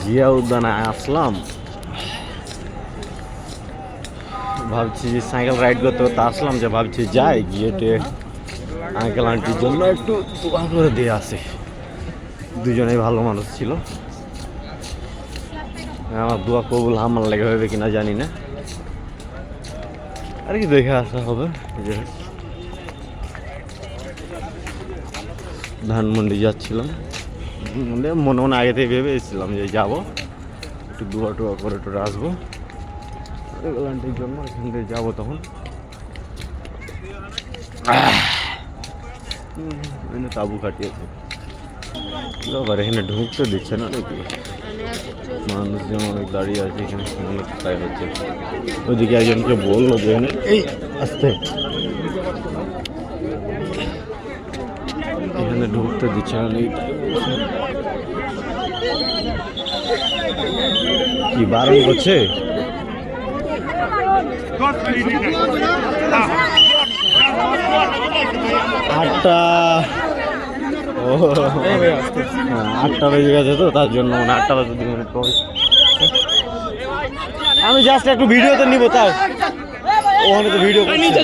জিয়া উদ্যানে আসলাম। ভাবছি যে সাইকেল রাইড করতে করতে আসলাম যে ভাবছি যাই, গিয়ে টিয়ে আঙ্কেল আন্টির জন্য একটু দোয়া করে দিয়ে আসে। দুজনেই ভালো মানুষ ছিল। আমার দোয়া কবুল আমার লেগে হবে কিনা জানি না। আর কি দেখে আসা হবে যে ধানমন্ডি যাচ্ছিলাম। ধানমন্ডি মনে মনে আগে থেকে ভেবে এসেছিলাম যে যাব। একটু দুয়া টুয়া করে টোরে আসব। আঙ্কেল জন্য এখান থেকে যাব তখন। তাবু কাটিয়েছে। আবার এখানে ঢুকতে দিচ্ছে না নাকি? মানুষজন অনেক দাঁড়িয়ে আছে, এখানে অনেক তাই হচ্ছে। ওইদিকে একজনকে বলল যে এই, আসতে। এখানে ঢুকতে দিচ্ছে না। কি বারণ করছে? আটটা, ও, আটটা বেজে গেছে তো, তার জন্য মানে আটটা বাজে দু মিনিট পর। আমি জাস্ট একটু ভিডিওতে নিব, তাই। ওখানে তো ভিডিও নিচে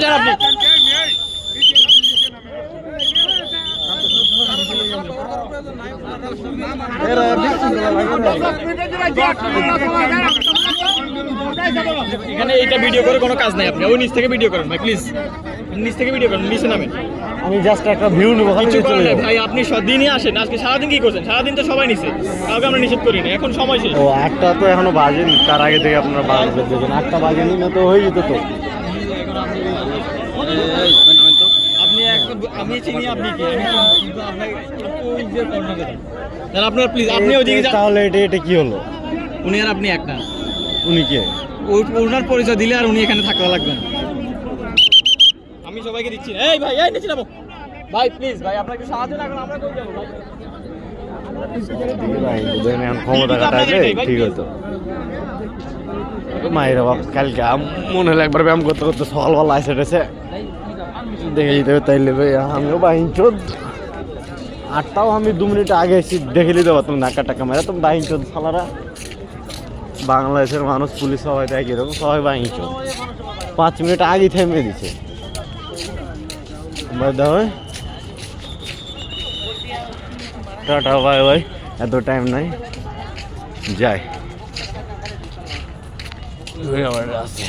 এখানে এইটা ভিডিও করে কোনো কাজ নাই আপনি। ওই নিচ থেকে ভিডিও করেন ভাই প্লিজ নিচ থেকে ভিডিও করেন নিচে নামেন। আমি জাস্ট একটা ভিউ নিব কিছু চলে করার ভাই আপনি দিনই আসেন। আজকে সারাদিন কি করছেন? সারাদিন তো সবাই নিছে। কাউকে আমরা নিষেধ করি না এখন সময় শেষ। ও আটটা তো এখনও বাজেনি তার আগে থেকে আপনারা বাজবে দেখেন আটটা বাজেনি না তো হয়ে যেত তো। আপনি এক- আমি চিনি আপনি কি। আমি আপনাকে তাহলে আপনার প্লিজ আপনি ওইদিকে যান। তাহলে এটা এটা কি হলো? উনি আর আপনি এক না। উনি কে? ওনার পরিচয় দিলে আর উনি এখানে থাকতে লাগবেন আমি সবাইকে দিচ্ছি এই ভাই এই নিচে ভাই প্লিজ ভাই সাহায্য করলে আমরা কই যাব ভাই। ক্ষমতা কাটাইলে ঠিক হতো মায়েরা বাপ কালকে আম- মনে হলো একবার ব্যায়াম করতে করতে সকালবেলা আসে টেছে দেখে যেতে তাইলে আমিও বাহিন চোদ আটটাও আমি দু মিনিট আগে এসে দেখে নিতে পারতাম নাকা টাকা মেরা তুমি বাহিন চোদ সালারা। বাংলাদেশের মানুষ পুলিশ সবাই দেয় কীরকম? সবাই বাহিন চোদ পাঁচ মিনিট আগে থেমে দিছে। বাই টাটা বাই বাই এত টাইম নাই। যাই। আছে।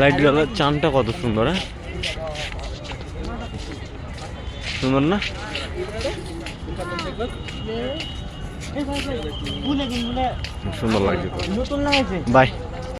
লাইট গেল চানটা কত সুন্দর হ্যাঁ? সুন্দর না? সুন্দর লাগছে। বাই।